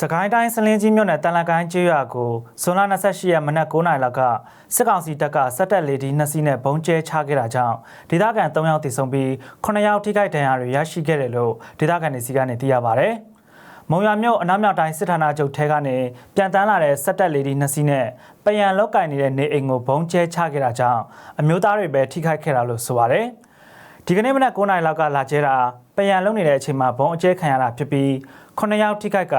စကိုင်းတိုင်းစလင်းကြီးမြို့နယ်တန်လကိုင်းကျေးရွာကိုဇွန်လ28ရက်မနက်9:00နာရီလောက်ကစစ်ကောင်စီတပ်ကစက်တက်လေဒီနှစ်စီးနဲ့ဘုံကျဲချခဲ့တာကြောင့်ဒေသခံ3ယောက်သေဆုံးပြီး9ယောက်ထိခိုက်ဒဏ်ရာတွေရရှိခဲ့တယ်လို့ဒေသခံတွေစီကနေသိရပါဗျ။မုံရမြို့အနောက်မြောက်တိုင်းစစ်ဌာနချုပ်ထဲကနေပြန်တန်းလာတဲ့စက်တက်လေဒီနှစ်စီးနဲ့ပယံလောက်ကင်နေတဲ့နေအိမ်ကိုဘုံကျဲချခဲ့တာကြောင့်အမျိုးသားတွေပဲထိခိုက်ခဲ့တာလို့ဆိုပါတယ်။ဒီကနေ့မနက်9:00နာရီလောက်ကလာကျဲတာ ပယံလုံးနေတဲ့အချိန်မှာဘုံအကျဲခံရတာဖြစ်ပြီး9ယောက်ထိခိုက်က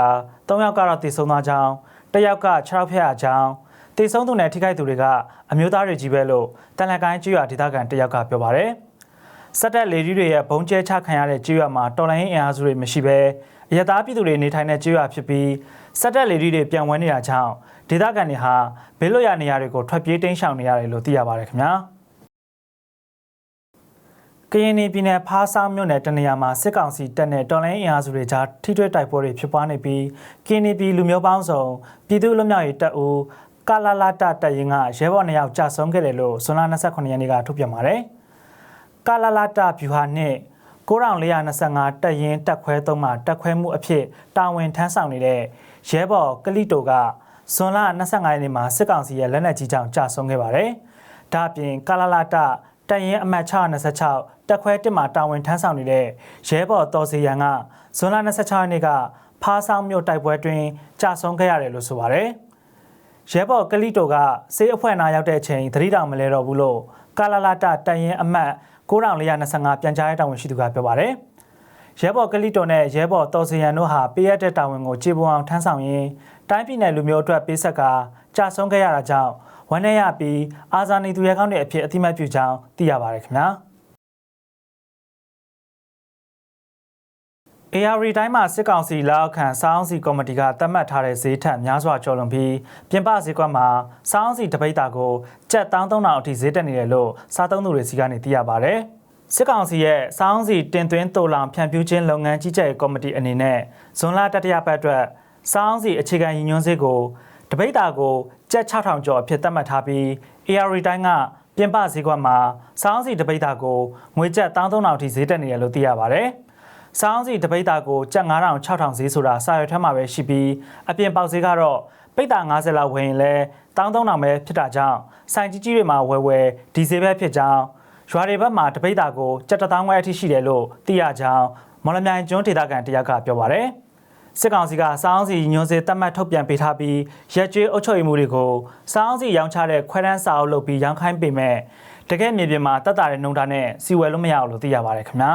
3ယောက်ကတော့သေဆုံးသွားကြောင်းတစ်ယောက်က6ယောက်ဖျက်ရကြောင်းသေဆုံးသူနဲ့ထိခိုက်သူတွေကအမျိုးသားတွေကြီးပဲလို့တန်လကိုင်းကျွော်ဒေသခံတစ်ယောက်ကပြောပါတယ်။စက်တက်လေကြီးတွေရဲ့ဘုံကျဲချခံရတဲ့ကျွော်မှာတော်လိုင်းအင်အားစုတွေမရှိဘဲအရသားပြည်သူတွေနေထိုင်တဲ့ကျွော်ဖြစ်ပြီးစက်တက်လေကြီးတွေပြန်ဝဲနေတာကြောင့်ဒေသခံတွေဟာဘေးလွတ်ရာနေရာတွေကိုထွက်ပြေးတိမ်းရှောင်နေရတယ်လို့သိရပါတယ်ခင်ဗျာ။ ကရင်ပြည်နယ်ဖားဆောင်မြို့နယ်တနေရာမှာစစ်ကောင်စီတပ်နဲ့တော်လိုင်းအင်အားစုတွေကြားထိတွေ့တိုက်ပွဲတွေဖြစ်ပွားနေပြီးကရင်ပြည်လူမျိုးပေါင်းစုံပြည်သူ့လူမျိုးရေးတပ်ဦးကာလာလာတတပ်ရင်းကရဲဘော်နှစ်ယောက်ကြာဆုံးခဲ့တယ်လို့ဇွန်လ29ရက်နေ့ကထုတ်ပြန်ပါတယ်။ကာလာလာတဗျူဟာနှင့်9425တပ်ရင်းတပ်ခွဲသုံးမှတပ်ခွဲမှုအဖြစ်တာဝန်ထမ်းဆောင်နေတဲ့ရဲဘော်ကလိတိုကဇွန်လ25ရက်နေ့မှာစစ်ကောင်စီရဲ့လက်နက်ကြီးကြောင့်ကြာဆုံးခဲ့ပါတယ်။ဒါ့အပြင်ကာလာလာတ တရင်အမှတ်626တက်ခွဲတစ်မှာတာဝန်ထမ်းဆောင်နေတဲ့ရဲဘော်တော်စီရန်ကဇွန်လ26ရက်နေ့ကဖားဆောင်မြို့တိုက်ပွဲတွင်ကြာဆုံးခဲ့ရတယ်လို့ဆိုပါတယ်။ရဲဘော်ကလီတိုကစေးအဖွဲ့နာရောက်တဲ့အချိန်သတိတောင်မလဲတော့ဘူးလို့ကာလာလာတာတရင်အမှတ်9425ပြန်ကြားရေးတာဝန်ရှိသူကပြောပါတယ်။ရဲဘော်ကလီတိုနဲ့ရဲဘော်တော်စီရန်တို့ဟာပေးရတဲ့တာဝန်ကိုခြေပွန်အောင်ထမ်းဆောင်ရင်းတိုင်းပြည်နယ်လူမျိုးအတွက်ပေးဆက်ကကြာဆုံးခဲ့ရတာကြောင့် ဝမ်းနည်းရပြီးအာဇာနည်သူရဲကောင်းတွေအဖြစ်အသိမှတ်ပြုကြောင်းသိရပါတယ်ခင်ဗျာ AR တိုင်းမှာစစ်ကောင်စီလက်အောက်ခံစောင်းစီကော်မတီကသတ်မှတ်ထားတဲ့ဈေးထက်များစွာကျော်လွန်ပြီးပြင်ပဈေးကွက်မှာစောင်းစီတပိတ်တာကိုကျပ်1300အထိဈေးတက်နေတယ်လို့စားသုံးသူတွေစီကနေသိရပါဗျ။စစ်ကောင်စီရဲ့စောင်းစီတင်သွင်းတိုလောင်ဖြန့်ဖြူးခြင်းလုပ်ငန်းကြီးကြပ်ရေးကော်မတီအနေနဲ့ဇွန်လတတိယပတ်အတွက်စောင်းစီအခြေခံရည်ညွှန်းဈေးကို တပိတ်တာကိုကျပ်6000ကျော်အဖြစ်သတ်မှတ်ထားပြီး AR တိုင်းကပြင်ပဈေးကွက်မှာစောင်းစီတပိတ်တာကိုငွေကျပ်1300အထိဈေးတက်နေတယ်လို့သိရပါဗျ။စောင်းစီတပိတ်တာကိုကျပ်9000 6000ဈေးဆိုတာစာရွက်ထဲမှာပဲရှိပြီးအပြင်ပေါက်ဈေးကတော့ပိတ်တာ90လောက်ဝင်ရင်လဲ1300ပဲဖြစ်တာကြောင့်စိုင်ကြီးကြီးတွေမှာဝယ်ဝယ်ဒီဈေးပဲဖြစ်ကြောင်းရွာတွေဘက်မှာတပိတ်တာကိုကျပ်1000ခွဲအထိရှိတယ်လို့သိရကြောင်းမော်လမြိုင်ကျွန်းဒေသခံတယောက်ကပြောပါရယ် စစ်ကောင်စီကစောင်းစီညွှန်စေတတ်မှတ်ထုတ်ပြန်ပေးထားပြီးရက်ကျွေးအုပ်ချုပ်ရေးမှုတွေကိုစောင်းစီရောင်းချတဲ့ခွဲတန်းစာအုပ်လုပ်ပြီးရောင်းခိုင်းပေးမဲ့တကယ်မြေပြင်မှာတက်တာတဲ့နှုံတာနဲ့စီဝယ်လို့မရဘူးလို့သိရပါတယ်ခင်ဗျာ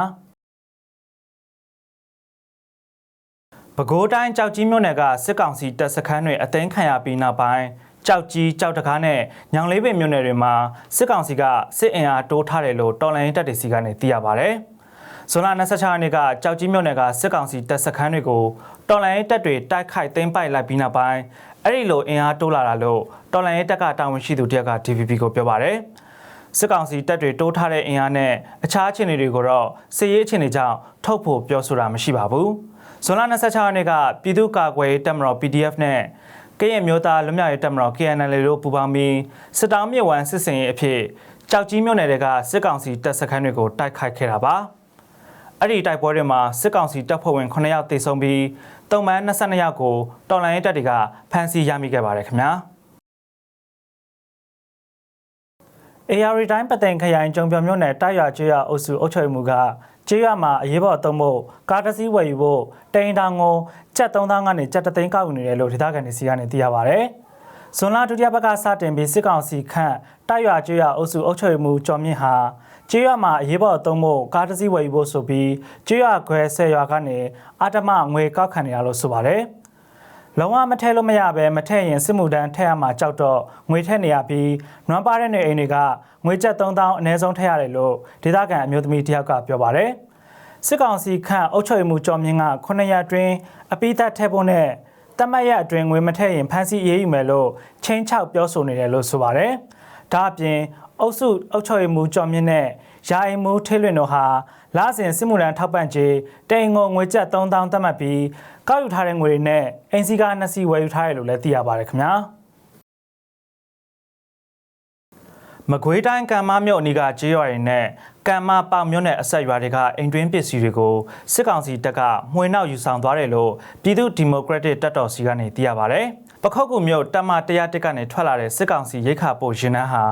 ပဲခူးတိုင်းကြောက်ကြီးမြို့နယ်ကစစ်ကောင်စီတပ်စခန်းတွေအသိမ်းခံရပြီးနောက်ပိုင်းကြောက်ကြီးကြောက်တကားနဲ့ညောင်လေးပင်မြို့နယ်တွေမှာစစ်ကောင်စီကစစ်အင်အားတိုးထားတယ်လို့တော်လိုင်းတပ်တွေစီကနေသိရပါဗျ။ ဇွန်လ26ရက်နေ့ကကြောက်ကြီးမြို့နယ်ကစစ်ကောင်စီတပ်စခန်းတွေကိုတော်လိုင်းတပ်တွေတိုက်ခိုက်သိမ်းပိုက်လိုက်ပြီးနောက်ပိုင်းအဲ့ဒီလိုအင်အားတိုးလာတာလို့တော်လိုင်းတပ်ကတာဝန်ရှိသူတယောက်က DVB ကိုပြောပါဗျ။စစ်ကောင်စီတပ်တွေတိုးထားတဲ့အင်အားနဲ့အခြားအခြေအနေတွေကိုတော့စစ်ရေးအခြေအနေကြောင့်ထုတ်ဖို့ပြောဆိုတာမရှိပါဘူး။ဇွန်လ26ရက်နေ့ကပြည်သူ့ကာကွယ်တပ်မတော် PDF နဲ့ကရင်မျိုးသားလူမျိုးရေးတပ်မတော် KNL တို့ပူးပေါင်းပြီးစစ်တောင်းမြစ်ဝမ်းစစ်စင်ရေးအဖြစ်ကြောက်ကြီးမြို့နယ်တွေကစစ်ကောင်စီတပ်စခန်းတွေကိုတိုက်ခိုက်ခဲ့တာပါ။ အဲ့ဒီတိုက်ပွဲတွေမှာစစ်ကောင်စီတပ်ဖွဲ့ဝင်9ယောက်သေဆုံးပြီးတုံမှန်22ယောက်ကိုတော်လိုင်းရေးတပ်တွေကဖမ်းဆီးရမိခဲ့ပါတယ်ခင်ဗျာ။ AR တိုင်းပသိမ်ခရိုင်ကျုံပြော်မြို့နယ်တိုက်ရွာကျွရအုပ်စုအုပ်ချုပ်မှုကကျွရမှာအရေးပေါ်သုံးဖို့ကားတစ်စီးဝယ်ယူဖို့တိန်တောင်ကိုကျပ်3000ကနေကျပ်3သိန်းကောက်ယူနေတယ်လို့ဒေသခံတွေစီကနေသိရပါဗျ။ဇွန်လဒုတိယဘက်ကစတင်ပြီးစစ်ကောင်စီခန့်တိုက်ရွာကျွရအုပ်စုအုပ်ချုပ်မှုကျော်မြင့်ဟာ ကျွရမှာအရေးပေါ်သုံးဖို့ကားတစ်စီးဝယ်ယူဖို့ဆိုပြီးကျွရခွဲဆယ်ရွာကနေအာတမငွေကောက်ခံနေရလို့ဆိုပါတယ်။လုံးဝမထဲလို့မရပဲမထဲရင်စစ်မှုတန်းထည့်ရမှာကြောက်တော့ငွေထည့်နေရပြီးနွမ်းပါတဲ့နေအိမ်တွေကငွေကျပ်3000အနည်းဆုံးထည့်ရတယ်လို့ဒေသခံအမျိုးသမီးတယောက်ကပြောပါတယ်စစ်ကောင်စီခန့်အုပ်ချုပ်ရေးမှုကြော်မြင့်က9ရက်အတွင်းအပိသက်ထည့်ဖို့နဲ့တမတ်ရအတွင်းငွေမထည့်ရင်ဖမ်းဆီးအေးအေးယူမယ်လို့ချင်းချောက်ပြောဆိုနေတယ်လို့ဆိုပါတယ်ဒါအပြင် အုပ်စုအုပ်ချုပ်ရေးမှုကြော်မြင့်နဲ့ယာယီမှုထိလွင်တို့ဟာလာစဉ်စစ်မှုထမ်းထောက်ပံ့ကြေးတိန်ငုံငွေကျပ်3000သတ်မှတ်ပြီးကောက်ယူထားတဲ့ငွေတွေနဲ့အင်စီကားနှစ်စီးဝယ်ယူထားတယ်လို့လည်းသိရပါတယ်ခင်ဗျာမကွေးတိုင်းကံမမြို့အနီးကကြေးရွာတွေနဲ့ကံမပေါင်မြို့နယ်အဆက်ရွာတွေကအိမ်တွင်းပစ္စည်းတွေကိုစစ်ကောင်စီတပ်ကမှွေနောက်ယူဆောင်သွားတယ်လို့ပြည်သူ့ဒီမိုကရက်တစ်တပ်တော်စီကနေသိရပါဗျ။ ပခောက်ကူမြို့တပ်မ101ကနေထွက်လာတဲ့စစ်ကောင်စီရိတ်ခါပို့ရင်နှန်းဟာ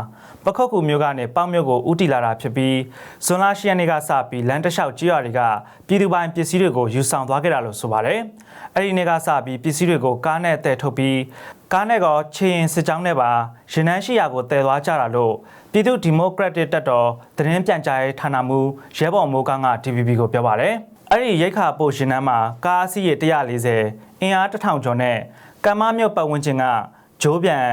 ပခောက်ကူမြို့ကနေပေါင်မြို့ကိုဥတီလာတာဖြစ်ပြီးဇွန်လ10ရက်နေ့ကစပြီးလမ်းတစ်လျှောက်ကြီးရွာတွေကပြည်သူပိုင်ပစ္စည်းတွေကိုယူဆောင်သွားခဲ့တာလို့ဆိုပါတယ်။အဲ့ဒီနေ့ကစပြီးပစ္စည်းတွေကိုကားနဲ့တည်ထုတ်ပြီးကားနဲ့ကောချေရင်စစ်ကြောင်းနဲ့ပါရင်နှန်းရှိရာကိုတည်သွားကြတာလို့ပြည်သူ့ဒီမိုကရက်တစ်တပ်တော်သတင်းပြန်ကြားရေးဌာနမှရဲဘော်မိုးကောင်းက DVB ကိုပြောပါတယ်။အဲ့ဒီရိတ်ခါပို့ရှင်နှမ်းမှာကားအစီးရေ140အင်အား1000ကျော်နဲ့ ကမ္မမြို့ပတ်ဝန်းကျင်ကဂျိုးပြန်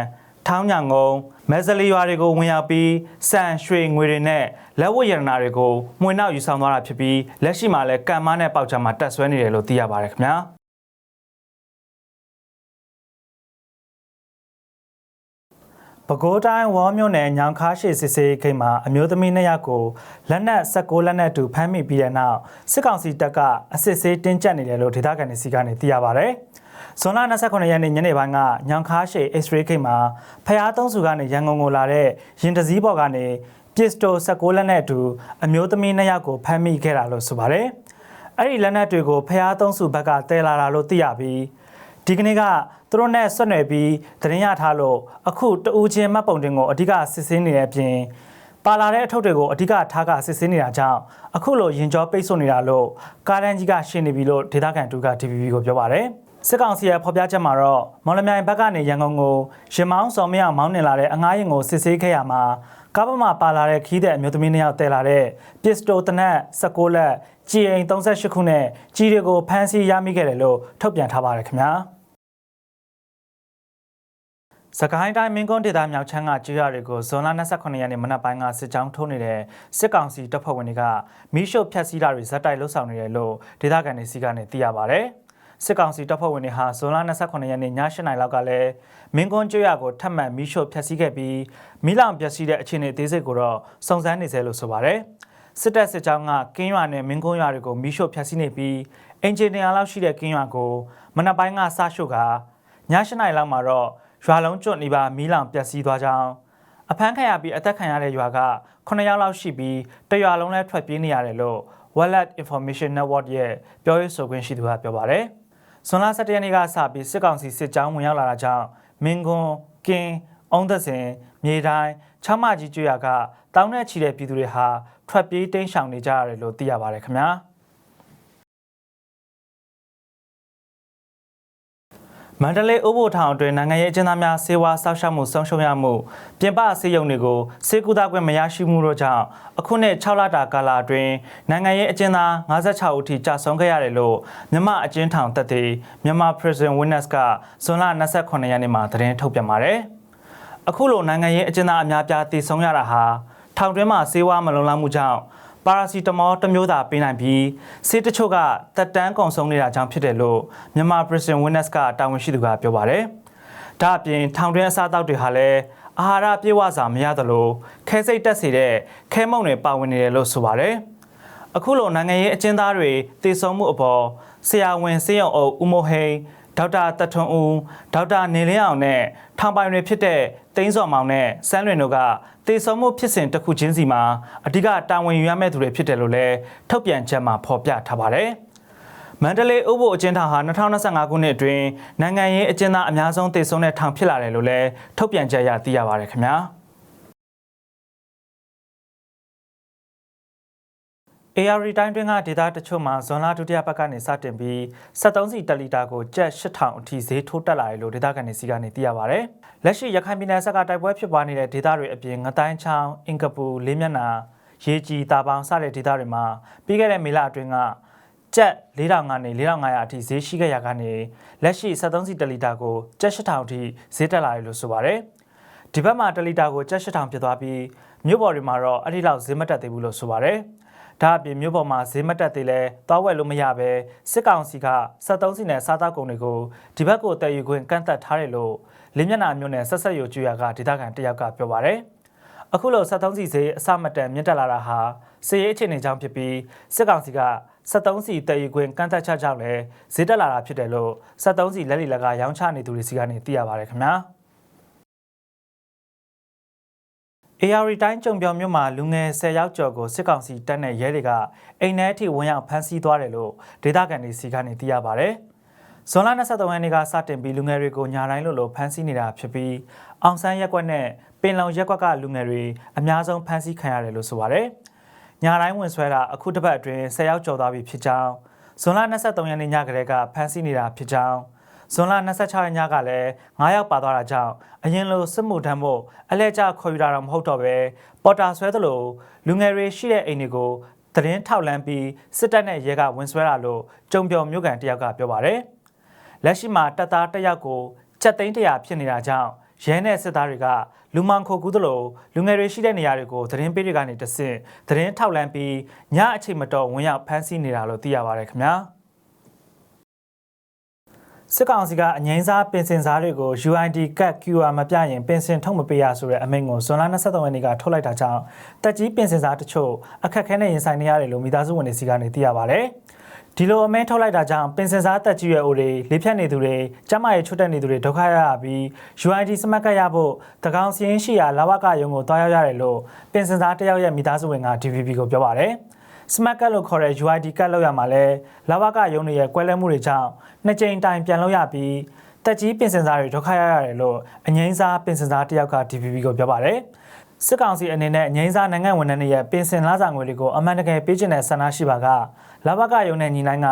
ထောင်းညံငုံမဲဇလီရွာတွေကိုဝင်ရောက်ပြီးစံရွှေငွေတွေနဲ့လက်ဝတ်ရတနာတွေကိုမှွေနောက်ယူဆောင်သွားတာဖြစ်ပြီးလက်ရှိမှာလည်းကံမနဲ့ပေါက်ချမှာတက်ဆွဲနေတယ်လို့သိရပါတယ်ခင်ဗျာ။ပဲခူးတိုင်းဝေါမြို့နယ်ညောင်ခါရှိစစ်စေးခိတ်မှာအမျိုးသမီးနှစ်ယောက်ကိုလက်နက်16လက်နက်တူဖမ်းမိပြီးတဲ့နောက်စစ်ကောင်စီတပ်ကအစစ်ဆေးတင်းကျပ်နေတယ်လို့ဒေသခံတွေစီကနေသိရပါဗျ။ ဇွန်လ29ရက်နေ့ညနေပိုင်းကညောင်ခါရှိ X-ray ခိတ်မှာဖျားသုံးစုကနေရန်ကုန်ကိုလာတဲ့ရင်တစည်းပေါ်ကနေပစ္စတို16လက်နက်တူအမျိုးသမီးနှစ်ယောက်ကိုဖမ်းမိခဲ့တာလို့ဆိုပါတယ်။အဲ့ဒီလက်နက်တွေကိုဖျားသုံးစုဘက်ကတဲလာတာလို့သိရပြီးဒီကနေ့ကသူတို့နဲ့ဆွတ်နွယ်ပြီးသတင်းရထားလို့အခုတူးချင်းမှတ်ပုံတင်ကိုအဓိကစစ်ဆေးနေတဲ့အပြင်ပါလာတဲ့အထုပ်တွေကိုအဓိကထားကစစ်ဆေးနေတာကြောင့်အခုလိုရင်ကြောပိတ်ဆို့နေတာလို့ကားတန်းကြီးကရှင်းနေပြီလို့ဒေသခံတူက TVB ကိုပြောပါတယ် စစ်ကောင်စီရဲ့ဖော်ပြချက်မှာတော့မော်လမြိုင်ဘက်ကနေရန်ကုန်ကိုရင်မောင်းစော်မရမောင်းနေလာတဲ့အငားရင်ကိုစစ်ဆေးခဲ့ရမှာကားပေါ်မှာပါလာတဲ့ခီးတဲ့အမျိုးသမီးနှစ်ယောက်တည်လာတဲ့ပစ္စတိုတနက်16လက်ကြည်အိမ်38ခုနဲ့ကြီးတွေကိုဖမ်းဆီးရမိခဲ့တယ်လို့ထုတ်ပြန်ထားပါတယ်ခင်ဗျာ။စကိုင်းတိုင်းမင်းကွန်းဒေသမြောက်ချမ်းကကျွရတွေကိုဇွန်လ29ရက်နေ့မနက်ပိုင်းကစစ်ကြောင်းထိုးနေတဲ့စစ်ကောင်စီတပ်ဖွဲ့ဝင်တွေကမီးရှို့ဖျက်ဆီးတာတွေဇက်တိုက်လှုပ်ဆောင်နေတယ်လို့ဒေသခံတွေစီကနေသိရပါဗျ။ စစ်ကောင်စီတပ်ဖွဲ့ဝင်တွေဟာဇွန်လ29ရက်နေ့ည8:00နာရီလောက်ကလည်းမင်းကွန်းကျွရကိုထပ်မံမီးရှို့ဖျက်ဆီးခဲ့ပြီးမီးလောင်ပျက်စီးတဲ့အခြေအနေသေးစိတ်ကိုတော့စုံစမ်းနေစေလို့ဆိုပါဗျ။စစ်တပ်စစ်ကြောင်းကကင်းရွာနဲ့မင်းကွန်းရွာတွေကိုမီးရှို့ဖျက်ဆီးနေပြီးအင်ဂျင်နီယာလောက်ရှိတဲ့ကင်းရွာကိုမနက်ပိုင်းကစရှို့ကည8:00နာရီလောက်မှာတော့ရွာလုံးကျွတ်နေပါမီးလောင်ပျက်စီးသွားကြောင်းအဖမ်းခံရပြီးအသက်ခံရတဲ့ရွာက9ယောက်လောက်ရှိပြီးတရွာလုံးလည်းထွက်ပြေးနေရတယ်လို့ Wallet Information Network ရဲ့ပြောရေးဆိုခွင့်ရှိသူကပြောပါတယ်။ ဇွန်လ17ရက်နေ့ကစပြီးစစ်ကောင်စီစစ်ကြောင်းဝင်ရောက်လာတာကြောင့်မင်းကွန်း၊ကင်း၊အုံးသက်စင်၊မြေတိုင်း၊ချောင်းမကြီးကျွော်ကတောင်းနဲ့ချီတဲ့ပြည်သူတွေဟာထွက်ပြေးတိမ်းရှောင်နေကြရတယ်လို့သိရပါတယ်ခင်ဗျာ။ မန္တလေးဥပိုလ်ထောင်အတွင်းနိုင်ငံရေးအကျဉ်းသားများစေဝါစောက်ရှောက်မှုဆုံးရှုံးရမှုပြင်ပစေယုံတွေကိုစေကူတာခွင့်မရရှိမှုတို့ကြောင့်အခုနှစ်6လတာကာလအတွင်းနိုင်ငံရေးအကျဉ်းသား56ဦးထိကြာဆုံးခဲ့ရတယ်လို့မြမအကျဉ်းထောင်တပ်သေးမြန်မာ Prison Witness ကဇွန်လ28ရက်နေ့မှာသတင်းထုတ်ပြန်ပါတယ်။အခုလိုနိုင်ငံရေးအကျဉ်းသားအများပြားတည်ဆုံးရတာဟာထောင်တွင်းမှာစေဝါမလုံလောက်မှုကြောင့် ပါရာစီတမောတစ်မျိုးသာပေးနိုင်ပြီးဆေးတချို့ကတက်တန်းကုန်ဆုံးနေတာကြောင့်ဖြစ်တယ်လို့မြန်မာ Prison Witness ကတာဝန်ရှိသူကပြောပါတယ်။ဒါအပြင်ထောင်တွင်းအစားအသောက်တွေဟာလည်းအာဟာရပြေဝစာမရသလိုခဲစိတ်တက်စေတဲ့ခဲမုံတွေပါဝင်နေတယ်လို့ဆိုပါတယ်။အခုလိုနိုင်ငံရေးအကျဉ်းသားတွေတည်ဆုံမှုအပေါ်ဆရာဝန်စေယုံအုပ်ဦးမိုဟိန် ဒေါက်တာတထွန်းဦးဒေါက်တာနေလင်းအောင်နဲ့ထောင်ပိုင်တွေဖြစ်တဲ့တိန်းစော်မောင်နဲ့စန်းလွင်တို့ကတေဆုံးမှုဖြစ်စဉ်တစ်ခုချင်းစီမှာအဓိကတာဝန်ယူရမယ့်သူတွေဖြစ်တယ်လို့လည်းထုတ်ပြန်ချက်မှာဖော်ပြထားပါတယ်။မန္တလေးဥပ္ပိုလ်အကျဉ်းထောင်ဟာ2025ခုနှစ်အတွင်းနိုင်ငံရေးအကျဉ်းသားအများဆုံးတည်ဆုံတဲ့ထောင်ဖြစ်လာတယ်လို့လည်းထုတ်ပြန်ချက်ရသိရပါတယ်ခင်ဗျာ။ AR တိုင်းတွင်းကဒေတာတချို့မှာဇွန်လဒုတိယပတ်ကနေစတင်ပြီး73စီတလီတာကိုကျပ်8000အထိဈေးထိုးတက်လာတယ်လို့ဒေတာကန်တွေစီကနေသိရပါဗျ။လက်ရှိရခိုင်ပြည်နယ်ဆက်ကတိုက်ပွဲဖြစ်ပွားနေတဲ့ဒေတာတွေအပြင်ငတိုင်းချောင်းအင်ကပူလေးမျက်နှာရေကြီးတာပေါင်းစတဲ့ဒေတာတွေမှာပြီးခဲ့တဲ့မေလအတွင်းကကျပ်4000ကနေ4500အထိဈေးရှိခဲ့ရကနေလက်ရှိ73စီတလီတာကိုကျပ်8000အထိဈေးတက်လာတယ်လို့ဆိုပါဗျ။ဒီဘက်မှာတလီတာကိုကျပ်8000ဖြစ်သွားပြီးမြို့ပေါ်တွေမှာတော့အဲ့ဒီလောက်ဈေးမတက်သေးဘူးလို့ဆိုပါဗျ။ ဒါအပြင်မြို့ပေါ်မှာဈေးမတက်သေးလဲတောဝက်လို့မရပဲစစ်ကောင်စီက73စီနဲ့စားသောက်ကုန်တွေကိုဒီဘက်ကိုတည်ယူခွင့်ကန့်သတ်ထားတယ်လို့လင်းမျက်နှာမြို့နယ်ဆက်ဆက်ရိုကျွရကဒေသခံတယောက်ကပြောပါရယ်အခုလို73စီဈေးအစမတန်မြင့်တက်လာတာဟာစည်ရေးအခြေအနေကြောင့်ဖြစ်ပြီးစစ်ကောင်စီက73စီတည်ယူခွင့်ကန့်သတ်ချက်ကြောင့်လည်းဈေးတက်လာတာဖြစ်တယ်လို့73စီလက်လီလက်ကရောင်းချနေသူတွေစီကနေသိရပါတယ်ခင်ဗျာ AR တိုင်းကြုံပြော်မြို့မှာလူငယ်10ယောက်ကျော်ကိုစစ်ကောင်စီတပ်နဲ့ရဲတွေကအိမ်ထဲအထိဝင်ရောက်ဖမ်းဆီးသွားတယ်လို့ဒေသခံတွေစီကနေသိရပါဗျ။ဇွန်လ23ရက်နေ့ကစတင်ပြီးလူငယ်တွေကိုညာတိုင်းလိုလိုဖမ်းဆီးနေတာဖြစ်ပြီးအောင်ဆန်းရက်ကွက်နဲ့ပင်လုံရက်ကွက်ကလူငယ်တွေအများဆုံးဖမ်းဆီးခံရတယ်လို့ဆိုပါဗျ။ညာတိုင်းဝင်ဆွဲတာအခုတစ်ပတ်အတွင်း10ယောက်ကျော်သွားပြီဖြစ်ကြောင်းဇွန်လ23ရက်နေ့ညကလေးကဖမ်းဆီးနေတာဖြစ်ကြောင်း ဇွန်လ26ရက်ညကလည်း9ယောက်ပါသွားတာကြောင့်အရင်လိုစစ်မှုထမ်းဖို့အလဲကျခေါ်ယူတာတော့မဟုတ်တော့ပဲပေါ်တာဆွဲသလိုလူငယ်တွေရှိတဲ့အိမ်တွေကိုသတင်းထောက်လန်းပြီးစစ်တပ်နဲ့ရဲကဝင်ဆွဲတာလို့ကြုံပြော်မြို့ကန်တယောက်ကပြောပါတယ်လက်ရှိမှာတပ်သားတစ်ယောက်ကိုချက်သိန်းတရာဖြစ်နေတာကြောင့်ရဲနဲ့စစ်သားတွေကလူမှန်ခိုကူးသလိုလူငယ်တွေရှိတဲ့နေရာတွေကိုသတင်းပေးတွေကနေတဆင့်သတင်းထောက်လန်းပြီးညအချိန်မတော်ဝင်ရောက်ဖမ်းဆီးနေတာလို့သိရပါတယ်ခင်ဗျာ စစ်ကောင်စီကအငိမ့်စားပင်စင်စားတွေကို UID ကတ် QR မပြရင်ပင်စင်ထုတ်မပေးရဆိုတဲ့အမိန့်ကိုဇွန်လ23ရက်နေ့ကထုတ်လိုက်တာကြောင့်တက်ကြီးပင်စင်စားတချို့အခက်ခဲနဲ့ရင်ဆိုင်နေရတယ်လို့မိသားစုဝင်တွေစီကနေသိရပါတယ်။ဒီလိုအမိန့်ထုတ်လိုက်တာကြောင့်ပင်စင်စားတက်ကြီးရဲ့အိုတွေလေးဖြတ်နေသူတွေကျမရဲ့ချွတ်တက်နေသူတွေဒုက္ခရရပြီး UID စမတ်ကတ်ရဖို့တကောင်စီရင်ရှိရာလာဝကရုံကိုတွားရောက်ရတယ်လို့ပင်စင်စားတယောက်ရဲ့မိသားစုဝင်က DVB ကိုပြောပါတယ်။ Smart Card လို့ခေါ်တဲ့ UID ကတ်လောက်ရမှာလဲလာဝကရုံးတွေရဲ့ကွဲလဲမှုတွေကြောင့်နှစ်ကြိမ်တိုင်ပြန်လို့ရပြီးတက်ကြီးပင်စင်စားတွေဒုက္ခရရတယ်လို့အငိမ့်စားပင်စင်စားတယောက်က DVB ကိုပြောပါတယ်စစ်ကောင်စီအနေနဲ့အငိမ့်စားနိုင်ငံဝန်ထမ်းတွေရဲ့ပင်စင်လားစာငွေတွေကိုအမှန်တကယ်ပေးချင်တဲ့ဆန္ဒရှိပါကလာဘကရုံနဲ့ညီနိုင်က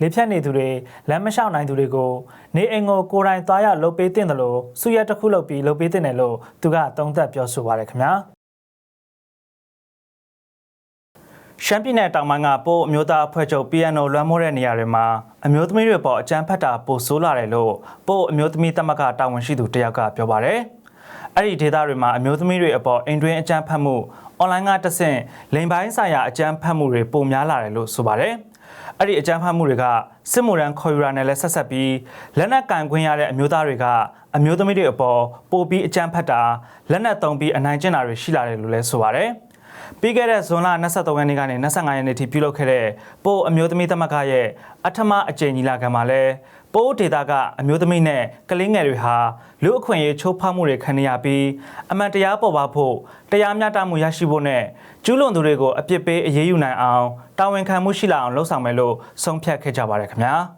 လေဖြတ်နေသူတွေလမ်းမလျှောက်နိုင်သူတွေကိုနေအိမ်ကိုကိုယ်တိုင်သွားရောက်လုပ်ပေးတင်တယ်လို့စုရက်တစ်ခုလုပ်ပြီးလုပ်ပေးတင်တယ်လို့သူကသုံးသပ်ပြောဆိုပါရခင်ဗျာ ရှမ်းပြည်နယ်တောင်ပိုင်းကပို့အမျိုးသားအဖွဲ့ချုပ် PNO လွှမ်းမိုးတဲ့နေရာတွေမှာအမျိုးသမီးတွေပေါ်အကြမ်းဖက်တာပိုဆိုးလာတယ်လို့ပို့အမျိုးသမီးသမဂ္ဂတာဝန်ရှိသူတယောက်ကပြောပါရယ်အဲ့ဒီဒေသတွေမှာအမျိုးသမီးတွေအပေါ်အိမ်တွင်းအကြမ်းဖက်မှုအွန်လိုင်းကတဆင့်လိမ်ပိုင်းဆိုင်ရာအကြမ်းဖက်မှုတွေပိုများလာတယ်လို့ဆိုပါရယ်အဲ့ဒီအကြမ်းဖက်မှုတွေကစစ်မှုရန်ခေါ်ယူရာနဲ့လည်းဆက်ဆက်ပြီးလက်နက်ကင်ခွင့်ရတဲ့အမျိုးသားတွေကအမျိုးသမီးတွေအပေါ်ပိုပြီးအကြမ်းဖက်တာလက်နက်သုံးပြီးအနိုင်ကျင့်တာတွေရှိလာတယ်လို့လည်းဆိုပါရယ် ပြီးခဲ့တဲ့ဇွန်လ23ရက်နေ့ကနေ25ရက်နေ့ထိပြုလုပ်ခဲ့တဲ့ပို့အမျိုးသမီးသမဂ္ဂရဲ့အထမအကြိမ်ကြီးလာခံမှာလဲပို့ဒေတာကအမျိုးသမီးနဲ့ကလေးငယ်တွေဟာလူအခွင့်အရေးချိုးဖောက်မှုတွေခံနေရပြီးအမှန်တရားပေါ်ပေါက်ဖို့တရားမျှတမှုရရှိဖို့နဲ့ကျူးလွန်သူတွေကိုအပြစ်ပေးအရေးယူနိုင်အောင်တာဝန်ခံမှုရှိလာအောင်လှုံ့ဆော်မယ်လို့ဆုံးဖြတ်ခဲ့ကြပါတယ်ခင်ဗျာ။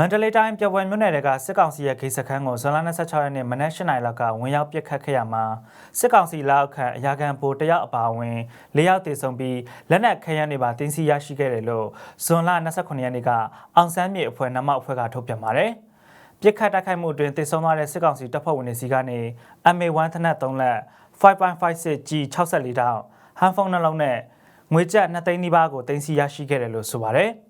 မန္တလေးတိုင်းပြည်ဝယ်မြို့နယ်ကစစ်ကောင်စီရဲ့ဂိတ်စခန်းကိုဇွန်လ26ရက်နေ့မနက်၈နာရီလောက်ကဝင်ရောက်ပစ်ခတ်ခဲ့ရမှာစစ်ကောင်စီလက်အောက်ခံအရာခံဗိုလ်တယောက်အပါအဝင်၄ယောက်တေဆုံးပြီးလက်နက်ခဲယမ်းတွေပါတင်းစီရရှိခဲ့တယ်လို့ဇွန်လ29ရက်နေ့ကအောင်ဆန်းမြေအဖွဲ့နမောက်အဖွဲ့ကထုတ်ပြန်ပါတယ်။ပြစ်ခတ်တိုက်ခိုက်မှုအတွင်းတေဆုံးသွားတဲ့စစ်ကောင်စီတပ်ဖွဲ့ဝင်တွေစီကနေ MA1 သနက်3လက် 5.56G 64တောင်ဟန်ဖုန်းနှလုံးနဲ့ငွေကျပ်2သိန်းနီးပါးကိုတင်းစီရရှိခဲ့တယ်လို့ဆိုပါတယ်။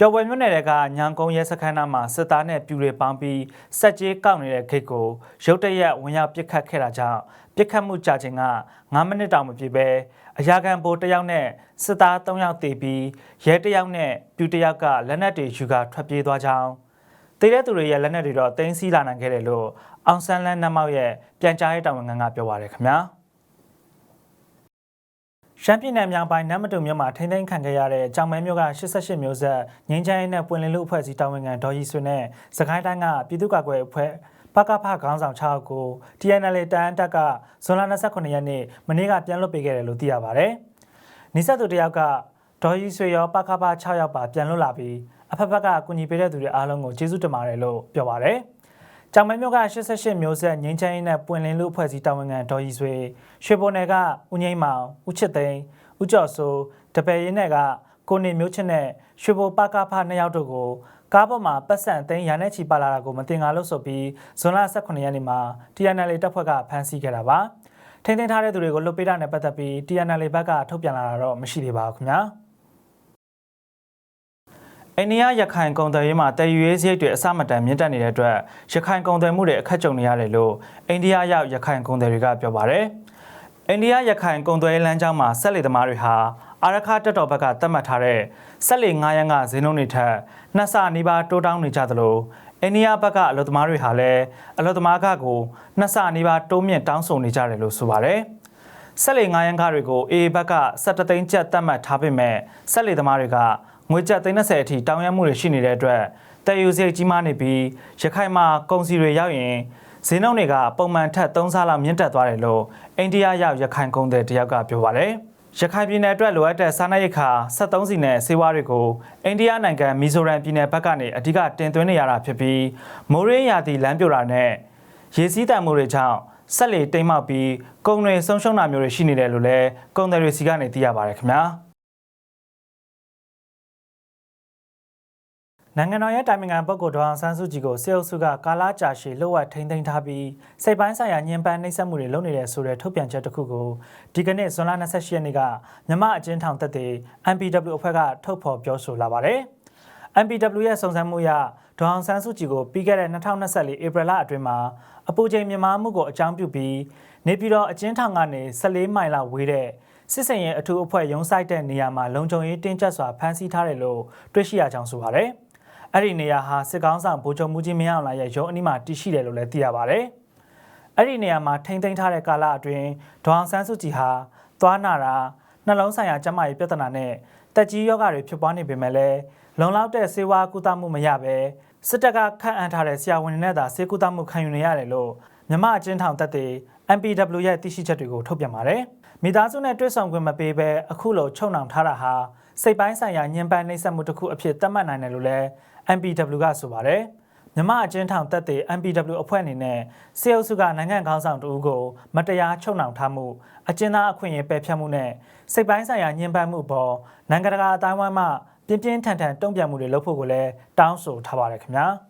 ပျော်ပွဲမြို့နယ်ကညံကုန်းရဲစခန်းသားမှာစစ်သားနဲ့ပြူတွေပေါင်းပြီးစက်ကြီးကောက်နေတဲ့ဂိတ်ကိုရုတ်တရက်ဝင်ရောက်ပစ်ခတ်ခဲ့တာကြောင့်ပစ်ခတ်မှုကြာချိန်က9မိနစ်တောင်မပြည့်ပဲအရာခံဘိုးတယောက်နဲ့စစ်သား3ယောက်တေပြီးရဲတယောက်နဲ့ပြူတယောက်ကလက်နက်တွေယူကာထွက်ပြေးသွားကြောင်းတေတဲ့သူတွေရဲ့လက်နက်တွေတော့တင်းစီလာနိုင်ခဲ့တယ်လို့အောင်ဆန်းလန်းနမောက်ရဲ့ပြန်ကြားရေးတာဝန်ခံကပြောပါရခင်ဗျာ။ ရှမ်းပြည်နယ်မြောက်ပိုင်းနမ်မတူမြို့မှာထိန်းသိမ်းခံခဲ့ရတဲ့ကြောင်မဲမြို့က88မျိုးဆက်ငင်းချမ်းရေးနဲ့ပွင့်လင်းလူအဖွဲ့အစည်းတာဝန်ခံဒေါ်ရီဆွေနဲ့စကိုင်းတိုင်းကပြည်သူ့ကာကွယ်အဖွဲ့ပကဖခေါင်းဆောင်6ယောက်ကို TNL တန်တက်ကဇွန်လ29ရက်နေ့မနေ့ကပြန်လွှတ်ပေးခဲ့တယ်လို့သိရပါဗျ။နေဆက်သူတယောက်ကဒေါ်ရီဆွေရောပကဖ6ယောက်ပါပြန်လွှတ်လာပြီးအဖက်ဖက်ကအကူအညီပေးတဲ့သူတွေအားလုံးကိုကျေးဇူးတင်ပါတယ်လို့ပြောပါဗျ။ ကြောင်မဲမြို့က88မျိုးဆက်ငင်းချမ်းရေးနဲ့ပွင့်လင်းလူအဖွဲ့အစည်းတာဝန်ခံဒေါ်ရီဆွေရွှေဘုံနယ်ကဦးငိမ့်မောင်ဦးချစ်သိန်းဦးကျော်စိုးတပယ်ရင်းနယ်ကကိုနေမျိုးချစ်နဲ့ရွှေဘိုပကဖနှစ်ယောက်တို့ကိုကားပေါ်မှာပတ်စံသိန်းရနဲ့ချီပါလာတာကိုမတင်ကားလို့ဆိုပြီးဇွန်လ18ရက်နေ့မှာ TNL တပ်ဖွဲ့ကဖမ်းဆီးခဲ့တာပါထိန်းသိမ်းထားတဲ့သူတွေကိုလွတ်ပေးတာနဲ့ပတ်သက်ပြီး TNL ဘက်ကထုတ်ပြန်လာတာတော့မရှိသေးပါဘူးခင်ဗျာ အိန္ဒိယရခိုင်ကုန်သွယ်ရေးမှာတည်ယူရေးစရိတ်တွေအစမတန်မြင့်တက်နေတဲ့အတွက်ရခိုင်ကုန်သွယ်မှုတွေအခက်ကြုံနေရတယ်လို့အိန္ဒိယရောက်ရခိုင်ကုန်သည်တွေကပြောပါတယ်။အိန္ဒိယရခိုင်ကုန်သွယ်ရေးလမ်းကြောင်းမှာဆက်လက်သမားတွေဟာအာရခတက်တော်ဘက်ကသတ်မှတ်ထားတဲ့ဆက်လက်9ရန်ကဈေးနှုန်းတွေထက်နှစ်ဆနီးပါးတိုးတောင်းနေကြသလိုအိန္ဒိယဘက်ကအလုပ်သမားတွေဟာလည်းအလုပ်သမားကကိုနှစ်ဆနီးပါးတိုးမြင့်တောင်းဆိုနေကြတယ်လို့ဆိုပါတယ်။ဆက်လက်9ရန်ကတွေကိုအေဘက်က17သိန်းကျပ်သတ်မှတ်ထားပေမဲ့ဆက်လက်သမားတွေက ငွေကျပ်30အထိတောင်းရမှုတွေရှိနေတဲ့အတွက်တတည်ယူစရိတ်ကြီးမားနေပြီးရခိုင်မှာကုန်စည်တွေရောက်ရင်ဈေးနှုန်းတွေကပုံမှန်ထက်3ဆလောက်မြင့်တက်သွားတယ်လို့အိန္ဒိယရောက်ရခိုင်ကုန်သည်တယောက်ကပြောပါတယ်ရခိုင်ပြည်နယ်အတွက်လိုအပ်တဲ့စားနပ်ရိက္ခာ73စီနဲ့ဆေးဝါးတွေကိုအိန္ဒိယနိုင်ငံမီဇိုရမ်ပြည်နယ်ဘက်ကနေအဓိကတင်သွင်းနေရတာဖြစ်ပြီးမိုးရင်းရာသီလမ်းပြိုတာနဲ့ရေစီးတံမှုတွေကြောင့်ဆက်လေတိမ်မောက်ပြီးကုန်တွေဆုံးရှုံးတာမျိုးတွေရှိနေတယ်လို့လည်းကုန်သည်တွေစီကနေသိရပါတယ်ခင်ဗျာ နိုင်ငံတော်ရဲ့တိုင်ပင်ခံပုဂ္ဂိုလ်ဒေါအောင်ဆန်းစုကြည်ကိုစေအုပ်စုကကာလာကြာရှည်လှုပ်ဝက်ထိန်းသိမ်းထားပြီးစိတ်ပိုင်းဆိုင်ရာညှဉ်းပန်းနှိပ်စက်မှုတွေလုပ်နေတဲ့ဆိုတဲ့ထုတ်ပြန်ချက်တစ်ခုကိုဒီကနေ့ဇွန်လ28ရက်နေ့ကမြမအကျဉ်းထောင်တက်တဲ့ MPW အဖွဲ့ကထုတ်ဖော်ပြောဆိုလာပါတယ်။ MPW ရဲ့စုံစမ်းမှုအရဒေါအောင်ဆန်းစုကြည်ကိုပြီးခဲ့တဲ့2024ဧပြီလအတွင်းမှာအပူချိန်မြန်မာမှုကိုအကြောင်းပြုပြီးနေပြည်တော်အကျဉ်းထောင်ကနေ14မိုင်လောက်ဝေးတဲ့စစ်စင်ရဲ့အထူးအဖွဲ့ရုံးဆိုင်တဲ့နေရာမှာလုံခြုံရေးတင်းကျပ်စွာဖမ်းဆီးထားတယ်လို့တွေ့ရှိရကြောင်းဆိုပါတယ်။ အဲ့ဒီနေရာဟာစစ်ကောင်းဆောင်ဗိုလ်ချုပ်မှုကြီးမင်းအောင်လှိုင်ရဲ့ရုံးအနီးမှာတည်ရှိတယ်လို့လည်းသိရပါဗျ။အဲ့ဒီနေရာမှာထိမ့်သိမ်းထားတဲ့ကာလအတွင်းဒေါအောင်ဆန်းစုကြည်ဟာသွားနာတာနှလုံးဆိုင်ရာကျန်းမာရေးပြဿနာနဲ့တက်ကြီးယောဂတွေဖြစ်ပွားနေပေမဲ့လည်းလုံလောက်တဲ့ဆေးဝါးကုသမှုမရဘဲစစ်တပ်ကခန့်အပ်ထားတဲ့ဆရာဝန်တွေနဲ့သာဆေးကုသမှုခံယူနေရတယ်လို့မြမအချင်းထောင်တက်တဲ့ MPW ရဲ့သိရှိချက်တွေကိုထုတ်ပြန်ပါတယ်။မိသားစုနဲ့တွေ့ဆုံခွင့်မပေးဘဲအခုလိုချုံနှောင်ထားတာဟာစိတ်ပိုင်းဆိုင်ရာညှဉ်းပန်းနှိပ်စက်မှုတစ်ခုအဖြစ်သတ်မှတ်နိုင်တယ်လို့လည်း MPW ကဆိုပါတယ်မြမအကျဉ်းထောင်တက်တဲ့ MPW အဖွဲ့အနေနဲ့စေအုပ်စုကနိုင်ငံခေါင်းဆောင်တဦးကိုမတရားချုပ်နှောင်ထားမှုအကျဉ်းသားအခွင့်အရေးပယ်ဖျက်မှုနဲ့စိတ်ပိုင်းဆိုင်ရာညှဉ်းပန်းမှုပေါ်နိုင်ငံတကာအတိုင်းအဝိုင်းမှပြင်းပြင်းထန်ထန်တုံ့ပြန်မှုတွေလုပ်ဖို့ကိုလည်းတောင်းဆိုထားပါတယ်ခင်ဗျာ။